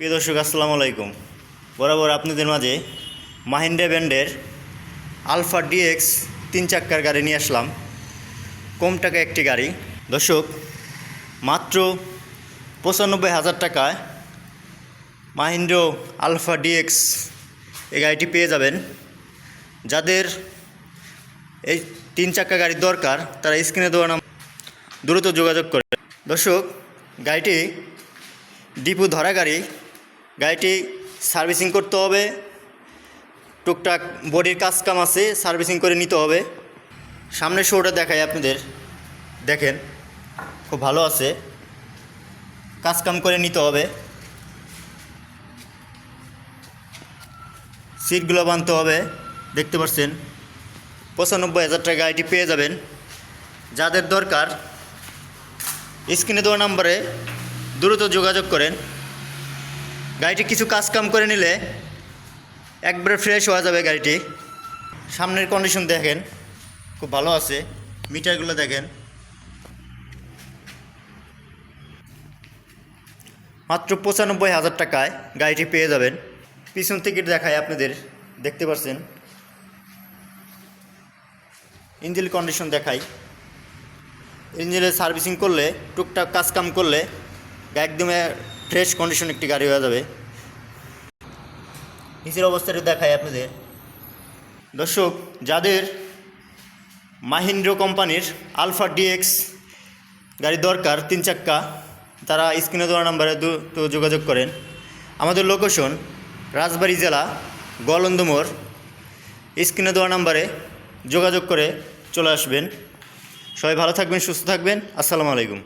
প্রিয় দর্শক, আসসালামু আলাইকুম। বরাবর আপনাদের মাঝে মাহিন্দ্রা ব্যান্ডের আলফা ডিএক্স তিন চাক্কার গাড়ি নিয়ে আসলাম। কম টাকা একটি গাড়ি। দর্শক, মাত্র পঁচানব্বই হাজার টাকায় মাহিন্দ্র আলফা ডিএক্স এই গাড়িটি পেয়ে যাবেন। যাদের এই তিন চাক্কা গাড়ির দরকার, তারা স্ক্রিনে দেওয়া নাম দ্রুত যোগাযোগ করে। দর্শক, গাড়িটি ডিপু ধরা গাড়ি। গাড়িটি সার্ভিসিং করতে হবে। টুকটাক বডির কাজ কাম আছে, সার্ভিসিং করে নিতে হবে। সামনের শোটা দেখাই আপনাদের। দেখেন, খুব ভালো আছে। কাজ কাম করে নিতে হবে। সিটগুলো বানতে হবে, দেখতে পাচ্ছেন। পঁচানব্বই হাজার টাকা গাড়িটি পেয়ে যাবেন। যাদের দরকার, স্ক্রিনে দেওয়া নাম্বারে দ্রুত যোগাযোগ করেন। গাড়িটি কিছু কাজ কাম করে নিলে একবারে ফ্রেশ হওয়া যাবে গাড়িটি। সামনের কন্ডিশন দেখেন, খুব ভালো আছে। মিটারগুলো দেখেন। মাত্র পঁচানব্বই হাজার টাকায় গাড়িটি পেয়ে যাবেন। পিছন থেকে দেখায় আপনাদের, দেখতে পাচ্ছেন ইঞ্জিন কন্ডিশন দেখাই ইঞ্জিনের সার্ভিসিং করলে, টুকটাক কাজ কাম করলে একদমে ফ্রেশ কন্ডিশন একটি গাড়ি হয়ে যাবে। নিচের অবস্থাটা দেখায় আপনাদের। দর্শক, যাদের মাহিন্দ্র কোম্পানির আলফা ডিএক্স গাড়ি দরকার, তিন চাক্কা, তারা স্ক্রিনে দেওয়া নাম্বারে দ্রুত যোগাযোগ করেন। আমাদের লোকেশন রাজবাড়ি জেলা গোয়ালন্দমোর স্ক্রিনে দেওয়া নাম্বারে যোগাযোগ করে চলে আসবেন। সবাই ভালো থাকবেন, সুস্থ থাকবেন। আসসালামু আলাইকুম।